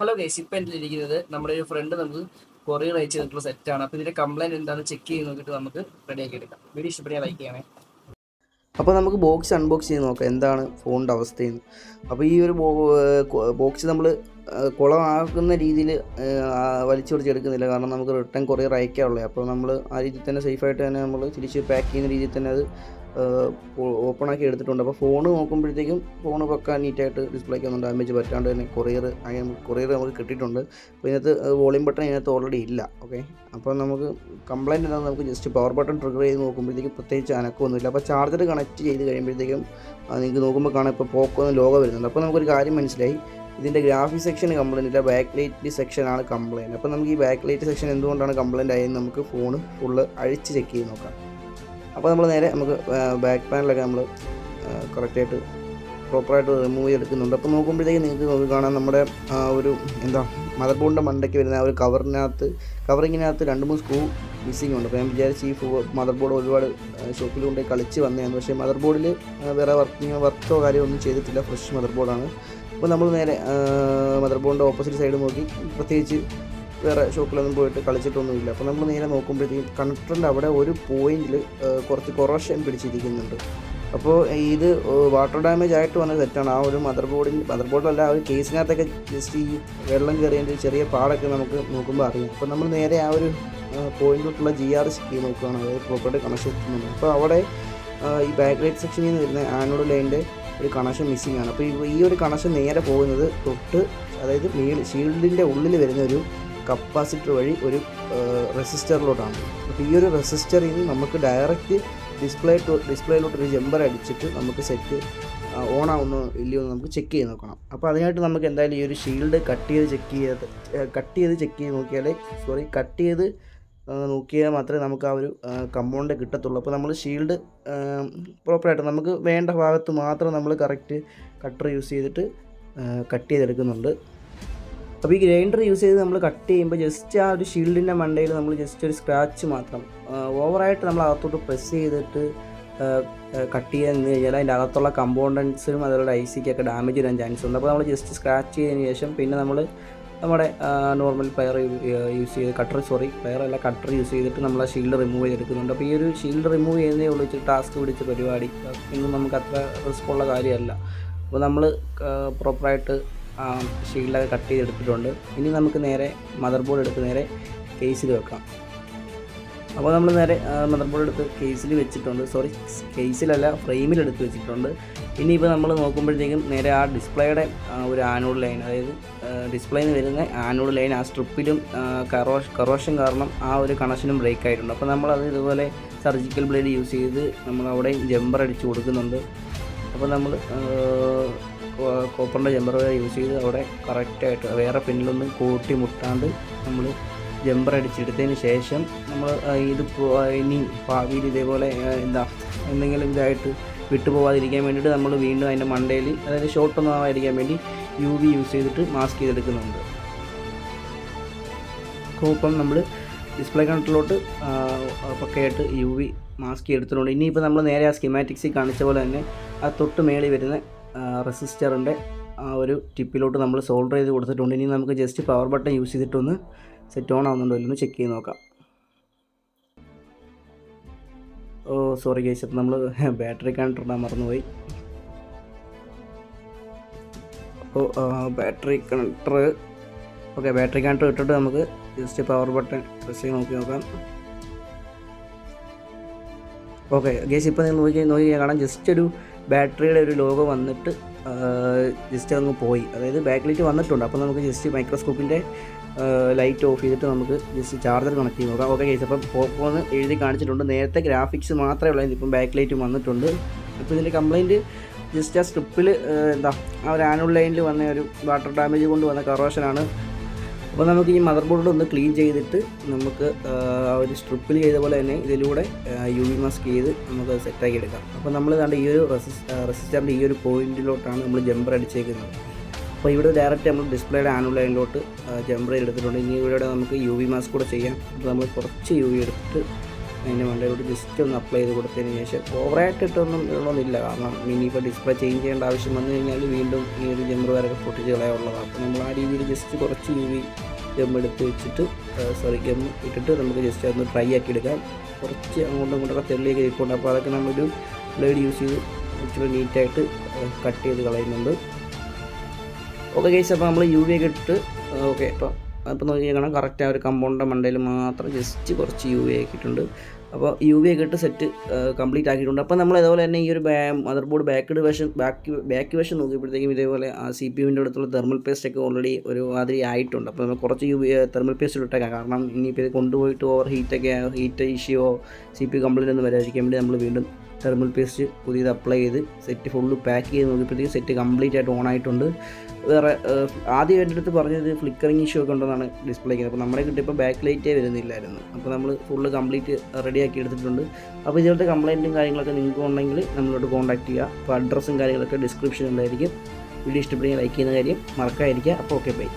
Hello guys ഇപ്പം എന്റെ ഇരിക്കുന്നത് നമ്മുടെ ഒരു ഫ്രണ്ട് നമുക്ക് കൊറിയർ അയച്ചു തന്നിട്ടുള്ള സെറ്റാണ് അപ്പോൾ ഇതിന്റെ കംപ്ലൈന്റ് എന്താണെന്ന് ചെക്ക് ചെയ്ത് നോക്കിയിട്ട് നമുക്ക് റെഡിയാക്കി എടുക്കാം. വീഡിയോ ഇഷ്ടപ്പെട്ടാൽ ലൈക്ക് ചെയ്യണേ. അപ്പോൾ നമുക്ക് ബോക്സ് അൺബോക്സ് ചെയ്ത് നോക്കാം. എന്താണ് ഫോണിന്റെ അവസ്ഥയെന്ന്. അപ്പോൾ ഈ ഒരു ബോക്സ് നമ്മൾ കുളമാക്കുന്ന രീതിയിൽ എടുക്കുന്നില്ല കാരണം നമുക്ക് റിട്ടേൺ കൊറിയർ അയക്കാനുള്ളത് അപ്പോൾ നമ്മൾ ആ രീതിയിൽ തന്നെ സേഫായിട്ട് തന്നെ നമ്മൾ തിരിച്ച് പാക്ക് ചെയ്യുന്ന രീതിയിൽ തന്നെ അത് ഓപ്പൺ ആക്കി എടുത്തിട്ടുണ്ട്. അപ്പോൾ ഫോൺ നോക്കുമ്പോഴത്തേക്കും ഫോൺ പക്ക നീറ്റായിട്ട് ഡിസ്പ്ലേക്ക് ഒന്നും ഡാമേജ് പറ്റാണ്ട് തന്നെ കൊറിയർ കൊറിയർ നമുക്ക് കിട്ടിയിട്ടുണ്ട്. അപ്പോൾ ഇതിനകത്ത് വോളിയം ബട്ടൺ ഇതിനകത്ത് ഓൾറെഡി ഇല്ല. ഓക്കെ അപ്പോൾ നമുക്ക് കംപ്ലയിന്റ് എന്താണെന്ന് നമുക്ക് ജസ്റ്റ് പവർ ബട്ടൺ ട്രിഗർ ചെയ്ത് നോക്കുമ്പോഴത്തേക്കും പ്രത്യേകിച്ച് അനക്കമൊന്നുമില്ല. അപ്പോൾ ചാർജർ കണക്ട് ചെയ്ത് കഴിയുമ്പോഴത്തേക്കും നിങ്ങൾക്ക് നോക്കുമ്പോൾ കാണാം ഇപ്പോൾ പോക്കോ എന്ന് ലോഗോ വരുന്നുണ്ട്. അപ്പോൾ നമുക്കൊരു കാര്യം മനസ്സിലായി. ഇതിന്റെ ഗ്രാഫിക് സെക്ഷൻ കംപ്ലൈന്റ് ഇല്ല ബാക്ക് ലൈറ്റ് സെക്ഷനാണ് കംപ്ലൈന്റ് അപ്പോൾ നമുക്ക് ഈ ബാക്ക് ലൈറ്റ് സെക്ഷൻ എന്തുകൊണ്ടാണ് കംപ്ലൈന്റ് ആയതെന്ന് നമുക്ക് ഫോൺ ഫുള്ള് അഴിച്ച് ചെക്ക് ചെയ്ത് നോക്കാം. അപ്പോൾ നമ്മൾ നേരെ നമുക്ക് ബാക്ക് പാനലൊക്കെ നമ്മൾ കറക്റ്റായിട്ട് പ്രോപ്പറായിട്ട് റിമൂവ് ചെയ്തെടുക്കുന്നുണ്ട്. അപ്പോൾ നോക്കുമ്പോഴത്തേക്ക് നിങ്ങൾക്ക് നോക്കി കാണാം നമ്മുടെ ഒരു എന്താ മദർ ബോർഡിന്റെ മണ്ടയ്ക്ക് വരുന്ന ആ ഒരു കവറിനകത്ത് കവറിങ്ങിനകത്ത് രണ്ട് മൂന്ന് സ്ക്രൂ മിസ്സിംഗ് ഉണ്ട്. അപ്പോൾ ഞാൻ വിചാരിച്ച് ഈ ഫോ മദർ ബോർഡ് ഒരുപാട് ഷോപ്പിൽ കൊണ്ടുപോയി കളിച്ച് വന്നതാണ് പക്ഷേ മദർ ബോർഡിൽ വേറെ വർക്കിങ് വർക്കോ കാര്യമൊന്നും ചെയ്തിട്ടില്ല. ഫ്രഷ് മദർ ബോർഡാണ് അപ്പോൾ നമ്മൾ നേരെ മദർ ബോർഡിന്റെ ഓപ്പോസിറ്റ് സൈഡ് നോക്കി. പ്രത്യേകിച്ച് വേറെ ഷോപ്പിലൊന്നും പോയിട്ട് കളിച്ചിട്ടൊന്നുമില്ല. അപ്പോൾ നമ്മൾ നേരെ നോക്കുമ്പോഴത്തേക്കും കണക്ടറിന്റെ അവിടെ ഒരു പോയിന്റിൽ കുറച്ച് കൊറോഷൻ പിടിച്ചിരിക്കുന്നുണ്ട്. അപ്പോൾ ഇത് വാട്ടർ ഡാമേജ് ആയിട്ട് വന്ന സെറ്റാണ് ആ ഒരു മദർ ബോർഡിൽ മദർ ബോർഡിലല്ല ആ ഒരു കേസിനകത്തൊക്കെ ജസ്റ്റ് ഈ വെള്ളം കയറിയതിന്റെ ചെറിയ പാടൊക്കെ നമുക്ക് നോക്കുമ്പോൾ അറിയാം. അപ്പോൾ നമ്മൾ നേരെ ആ ഒരു പോയിന്റിലോട്ടുള്ള ജി ആർ സ്കീം നോക്കുകയാണ്. അതായത് പ്രോപ്പർട്ടി കണക്ഷൻ എത്തുന്നുണ്ട് അപ്പോൾ അവിടെ ഈ ബാക്ക് ലൈറ്റ് സെക്ഷനിൽ നിന്ന് വരുന്ന ആനോഡ് ലൈനിന്റെ ഒരു കണക്ഷൻ മിസ്സിംഗ് ആണ്. അപ്പോൾ ഈ ഒരു കണക്ഷൻ നേരെ പോകുന്നത് തൊട്ട് അതായത് മീൾ ഷീൽഡിന്റെ ഉള്ളിൽ വരുന്ന ഒരു കപ്പാസിറ്റർ വഴി ഒരു റെസിസ്റ്ററിലോട്ടാണ്. അപ്പോൾ ഈ ഒരു റെസിസ്റ്ററിൽ നിന്ന് നമുക്ക് ഡയറക്റ്റ് ഡിസ്പ്ലേ ടു ഡിസ്പ്ലേയിലോട്ട് ഒരു ജമ്പർ അടിച്ചിട്ട് നമുക്ക് സെറ്റ് ഓൺ ആവുന്നോ ഇല്ലയോ എന്ന് നമുക്ക് ചെക്ക് ചെയ്ത് നോക്കണം. അപ്പോൾ അതിനായിട്ട് നമുക്ക് എന്തായാലും ഈ ഒരു ഷീൽഡ് കട്ട് ചെയ്ത് ചെക്ക് ചെയ്ത് കട്ട് ചെയ്ത് ചെക്ക് ചെയ്ത് നോക്കിയാലേ സോറി കട്ട് ചെയ്ത് നോക്കിയാൽ മാത്രമേ നമുക്ക് ആ ഒരു കമ്പൗണ്ട് കിട്ടത്തുള്ളൂ. അപ്പോൾ നമ്മൾ ഷീൽഡ് പ്രോപ്പറായിട്ട് നമുക്ക് വേണ്ട ഭാഗത്ത് മാത്രം നമ്മൾ കറക്റ്റ് കട്ടർ യൂസ് ചെയ്തിട്ട് കട്ട് ചെയ്തെടുക്കുന്നുണ്ട്. അപ്പോൾ ഈ ഗ്രൈൻഡർ യൂസ് ചെയ്ത് നമ്മൾ കട്ട് ചെയ്യുമ്പോൾ ജസ്റ്റ് ആ ഒരു ഷീൽഡിന്റെ മണ്ടയിൽ നമ്മൾ ജസ്റ്റ് ഒരു സ്ക്രാച്ച് മാത്രം ഓവറായിട്ട് നമ്മൾ അകത്തോട്ട് പ്രസ് ചെയ്തിട്ട് കട്ട് ചെയ്യാൻ നിന്ന് കഴിഞ്ഞാൽ അതിന്റെ അകത്തുള്ള കമ്പോണ്ടൻസിനും അതുപോലെ ഐ സിക്കൊക്കെ ഡാമേജ് വരാൻ ചാൻസ് ഉണ്ട്. അപ്പോൾ നമ്മൾ ജസ്റ്റ് സ്ക്രാച്ച് ചെയ്തതിന് ശേഷം പിന്നെ നമ്മൾ നമ്മുടെ നോർമൽ പയർ യൂസ് ചെയ്ത് കട്ടർ സോറി പയറല്ല കട്ടർ യൂസ് ചെയ്തിട്ട് നമ്മൾ ആ ഷീൽഡ് റിമൂവ് ചെയ്തെടുക്കുന്നുണ്ട്. അപ്പോൾ ഈ ഒരു ഷീൽഡ് റിമൂവ് ചെയ്യുന്നതേ ഉള്ളൂ ഇച്ചിരി ടാസ്ക് പിടിച്ച പരിപാടി. ഇന്നും നമുക്ക് അത്ര റിസ്ക് ഉള്ള കാര്യമല്ല. അപ്പോൾ നമ്മൾ പ്രോപ്പറായിട്ട് ഷീൽഡൊക്കെ കട്ട് ചെയ്തെടുത്തിട്ടുണ്ട്. ഇനി നമുക്ക് നേരെ മദർ ബോർഡ് എടുത്ത് നേരെ കേസിൽ വെക്കാം. അപ്പോൾ നമ്മൾ നേരെ മദർ ബോർഡ് എടുത്ത് കേസിൽ വെച്ചിട്ടുണ്ട്. സോറി കേസിലല്ല ഫ്രെയിമിൽ എടുത്ത് വെച്ചിട്ടുണ്ട്. ഇനിയിപ്പോൾ നമ്മൾ നോക്കുമ്പോഴത്തേക്കും നേരെ ആ ഡിസ്പ്ലേയുടെ ഒരു ആനോഡ് ലൈൻ അതായത് ഡിസ്പ്ലേയിൽ നിന്ന് വരുന്ന ആനോഡ് ലൈൻ ആ സ്ട്രിപ്പിലും കറോഷ് കറോഷൻ കാരണം ആ ഒരു കണക്ഷനും ബ്രേക്ക് ആയിട്ടുണ്ട്. അപ്പോൾ നമ്മളത് ഇതുപോലെ സർജിക്കൽ ബ്ലേഡ് യൂസ് ചെയ്ത് നമ്മൾ അവിടെ ജമ്പർ അടിച്ച് കൊടുക്കുന്നുണ്ട്. അപ്പോൾ നമ്മൾ കോപ്പറിന്റെ ജമ്പർ യൂസ് ചെയ്ത് അവിടെ കറക്റ്റായിട്ട് വേറെ പിന്നിലൊന്നും കൂട്ടി മുട്ടാണ്ട് നമ്മൾ ജമ്പർ അടിച്ചെടുത്തതിന് ശേഷം നമ്മൾ ഇത് ഇനി ഭാവിയിൽ ഇതേപോലെ എന്താ എന്തെങ്കിലും ഇതായിട്ട് വിട്ടുപോകാതിരിക്കാൻ വേണ്ടിയിട്ട് നമ്മൾ വീണ്ടും അതിന്റെ മണ്ടയിൽ അതായത് ഷോർട്ട് ഒന്നും ആവാതിരിക്കാൻ വേണ്ടി യു വി യൂസ് ചെയ്തിട്ട് മാസ്ക് ചെയ്തെടുക്കുന്നുണ്ട്. ഇപ്പം നമ്മൾ ഡിസ്പ്ലേ കണക്ടറിലോട്ട് പക്കയായിട്ട് യു വി മാസ്ക് എടുത്തിട്ടുണ്ട്. ഇനിയിപ്പോൾ നമ്മൾ നേരെ ആ സ്കിമാറ്റിക്സിൽ കാണിച്ച പോലെ തന്നെ ആ തൊട്ട് മേളിൽ വരുന്ന റെസിസ്റ്ററിന്റെ ആ ഒരു ടിപ്പിലോട്ട് നമ്മൾ സോൾഡർ ചെയ്ത് കൊടുത്തിട്ടുണ്ട്. ഇനി നമുക്ക് ജസ്റ്റ് പവർ ബട്ടൺ യൂസ് ചെയ്തിട്ടൊന്ന് സെറ്റ് ഓൺ ആവുന്നുണ്ടോ ഇല്ലെന്ന് ചെക്ക് ചെയ്ത് നോക്കാം. ഓ സോറി ഗൈസ് അപ്പം നമ്മൾ ബാറ്ററി കണക്ടർ മറന്നുപോയി. അപ്പോൾ battery connector okay battery connector ഇട്ടിട്ട് നമുക്ക് ജസ്റ്റ് പവർ ബട്ടൺ പ്രസ് ചെയ്ത് നോക്കി നോക്കാം. ഓക്കെ ഗേസ് ഇപ്പോൾ നിങ്ങൾ നോക്കി നോക്കി കാണാം. ജസ്റ്റ് ഒരു ബാറ്ററിയുടെ ഒരു ലോഗോ വന്നിട്ട് ജസ്റ്റ് അങ്ങ് പോയി. അതായത് ബാക്ക് ലൈറ്റ് വന്നിട്ടുണ്ട്. അപ്പോൾ നമുക്ക് ജസ്റ്റ് മൈക്രോസ്കോപ്പിന്റെ ലൈറ്റ് ഓഫ് ചെയ്തിട്ട് നമുക്ക് ജസ്റ്റ് ചാർജർ കണക്ട് ചെയ്ത് നോക്കാം. ഓക്കെ കേസ് അപ്പം പോപ്പോന്ന് എഴുതി കാണിച്ചിട്ടുണ്ട്. നേരത്തെ ഗ്രാഫിക്സ് മാത്രമേ ഉള്ളൂ ഇപ്പം ബാക്ക് ലൈറ്റ് വന്നിട്ടുണ്ട്. അപ്പോൾ ഇതിന്റെ കംപ്ലയിന്റ് ജസ്റ്റ് ആ സ്ട്രിപ്പിൽ എന്താ ആ ഒരു ആനുവൽ ലൈനിൽ വന്ന ഒരു വാട്ടർ ഡാമേജ് കൊണ്ട് വന്ന കറോഷനാണ് അപ്പോൾ നമുക്ക് ഈ മദർ ബോർഡ് ഒന്ന് ക്ലീൻ ചെയ്തിട്ട് നമുക്ക് ആ ഒരു സ്ട്രിപ്പിൽ ചെയ്ത പോലെ തന്നെ ഇതിലൂടെ യു വി മാസ്ക് ചെയ്ത് നമുക്ക് സെറ്റാക്കി എടുക്കാം. അപ്പോൾ നമ്മൾ കണ്ട ഈ ഒരു റെസിസ് റെസിസ്റ്ററിന്റെ ഈ ഒരു പോയിന്റിലോട്ടാണ് നമ്മൾ ജമ്പർ അടിച്ചേക്കുന്നത്. അപ്പോൾ ഇവിടെ ഡയറക്റ്റ് നമ്മൾ ഡിസ്പ്ലേയുടെ ആനുവൽ ലൈനിലോട്ട് ജമ്പർ എടുത്തിട്ടുണ്ട്. ഇനി ഇവിടെ നമുക്ക് യു വി മാസ്ക് കൂടെ ചെയ്യാം. അപ്പോൾ നമ്മൾ കുറച്ച് യു വി എടുത്തിട്ട് അതിന്റെ മണ്ടയിലോട്ട് ജസ്റ്റ് ഒന്ന് അപ്ലൈ ചെയ്ത് കൊടുത്തതിന് ശേഷം ഓവറായിട്ട് ഇട്ടൊന്നും ഇടണമെന്നില്ല. കാരണം ഇനിയിപ്പോൾ ഡിസ്പ്ലേ ചേഞ്ച് ചെയ്യേണ്ട ആവശ്യം വന്നു കഴിഞ്ഞാൽ വീണ്ടും ഈ ഒരു ജമ്പർ വരൊക്കെ പൊട്ടിച്ച് കളയാനുള്ളതാണ്. അപ്പോൾ നമ്മൾ ആ രീതിയിൽ ജസ്റ്റ് കുറച്ച് യു വി ഗം എടുത്ത് വെച്ചിട്ട് സോറി ഗം ഇട്ടിട്ട് നമുക്ക് ജസ്റ്റ് അതൊന്ന് ട്രൈ ആക്കി എടുക്കാം. കുറച്ച് അങ്ങോട്ടും ഇങ്ങോട്ടൊക്കെ തെള്ളിയൊക്കെ ഇരിപ്പുണ്ട്. അപ്പോൾ അതൊക്കെ നമ്മളൊരു ബ്ലേഡ് യൂസ് ചെയ്ത് ഇച്ചിരി നീറ്റായിട്ട് കട്ട് ചെയ്ത് കളയുന്നുണ്ട്. ഓക്കെ കേസ് അപ്പോൾ നമ്മൾ യു വി ഒക്കെ ഇട്ട് ഓക്കെ അപ്പോൾ അപ്പോൾ നോക്കി കാണാം കറക്റ്റ് ആ ഒരു കമ്പൗണ്ടിന്റെ മണ്ടയിൽ മാത്രം ജസ്റ്റ് കുറച്ച് യു വി ആക്കിയിട്ടുണ്ട് അപ്പോൾ യു വി ഒക്കെ ഇട്ട് സെറ്റ് കംപ്ലീറ്റ് ആക്കിയിട്ടുണ്ട്. അപ്പോൾ നമ്മൾ ഇതേപോലെ തന്നെ ഈ ഒരു മദർ ബോർഡ് ബാക്ക് വേഷൻ ബാക്ക് ബാക്ക് വേഷൻ നോക്കിയപ്പോഴത്തേക്കും ഇതേപോലെ ആ സി പി യുവിന്റെ അടുത്തുള്ള തെർമൽ പേസ്റ്റ് ഒക്കെ ഓൾറെഡി ഒരു മാതിരി ആയിട്ടുണ്ട്. അപ്പോൾ നമ്മൾ കുറച്ച് യു തെർമൽ പേസ്റ്റ് ഇട്ടേക്കാം. കാരണം ഇനിയിപ്പോൾ ഇത് കൊണ്ടുപോയിട്ട് ഓവർ ഹീറ്റൊക്കെ ഹീറ്റ് ഇഷ്യൂവോ സി പി കംപ്ലൈന്റ് ഒന്നും വരാതിരിക്കാൻ വേണ്ടി നമ്മൾ വീണ്ടും തെർമൽ പേസ്റ്റ് പുതിയത് അപ്ലൈ ചെയ്ത് സെറ്റ് ഫുള്ള് പാക്ക് ചെയ്ത് നോക്കിയപ്പോഴത്തേക്ക് സെറ്റ് കംപ്ലീറ്റ് ആയിട്ട് ഓൺ ആയിട്ടുണ്ട്. വേറെ ആദ്യം എന്റെ അടുത്ത് പറഞ്ഞത് ഫ്ലിക്കറിങ് ഇഷ്യൂ ഒക്കെ ഉണ്ടെന്നാണ് ഡിസ്പ്ലേക്ക് അപ്പോൾ നമ്മുടെ കിട്ടിയപ്പോൾ ബാക്ക് ലൈറ്റേ വരുന്നില്ലായിരുന്നു. അപ്പോൾ നമ്മൾ ഫുള്ള് കംപ്ലീറ്റ് റെഡിയാക്കി എടുത്തിട്ടുണ്ട്. അപ്പോൾ ഇതുപോലത്തെ കംപ്ലൈന്റും കാര്യങ്ങളൊക്കെ നിങ്ങൾക്ക് ഉണ്ടെങ്കിൽ നമ്മളോട് കോൺടാക്ട് ചെയ്യുക. അപ്പോൾ അഡ്രസ്സും കാര്യങ്ങളൊക്കെ ഡിസ്ക്രിപ്ഷനിലായിരിക്കും വീഡിയോ ഇഷ്ടപ്പെടുകയും ലൈക്ക് ചെയ്യുന്ന കാര്യം മറക്കാതിരിക്കുക. അപ്പോൾ ഓക്കെ ബൈ